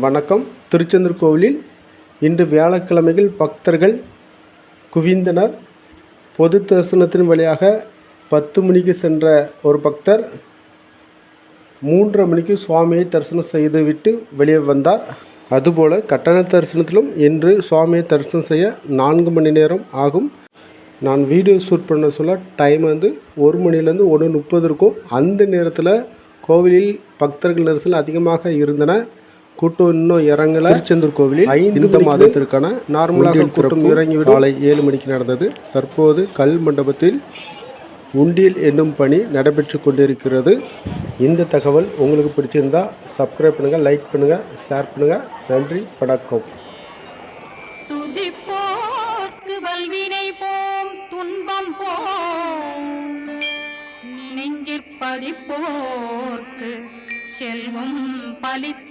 வணக்கம். திருச்செந்தூர் கோவிலில் இன்று வியாழக்கிழமையில் பக்தர்கள் குவிந்தனர். பொது தரிசனத்தின் வழியாக பத்து மணிக்கு சென்ற ஒரு பக்தர் மூன்றரை மணிக்கு சுவாமியை தரிசனம் செய்துவிட்டு வெளியே வந்தார். அதுபோல் கட்டண தரிசனத்திலும் இன்று சுவாமியை தரிசனம் செய்ய நான்கு மணி நேரம் ஆகும். நான் வீடியோ ஷூட் பண்ண சொல்ல டைம் வந்து ஒரு மணிலேருந்து ஒன்று முப்பது இருக்கும். அந்த நேரத்தில் கோவிலில் பக்தர்கள் நெரிசல் அதிகமாக இருந்தன. கூட்டம் இன்னும் இறங்கல. திருச்செந்தூர் கோவிலில் ஐந்து மாதத்திற்கான நார்மலாக கூட்டம் இறங்கிவிடும் காலை ஏழு மணிக்கு நடந்தது. தற்போது கல் மண்டபத்தில் உண்டியல் என்னும் பணி நடைபெற்று கொண்டிருக்கிறது. இந்த தகவல் உங்களுக்கு பிடிச்சிருந்தா சப்ஸ்கிரைப் பண்ணுங்கள் லைக் பண்ணுங்கள் ஷேர் பண்ணுங்கள் நன்றி வணக்கம். நெஞ்சிற்பதிப்போர்க்கு செல்வம் பலித்து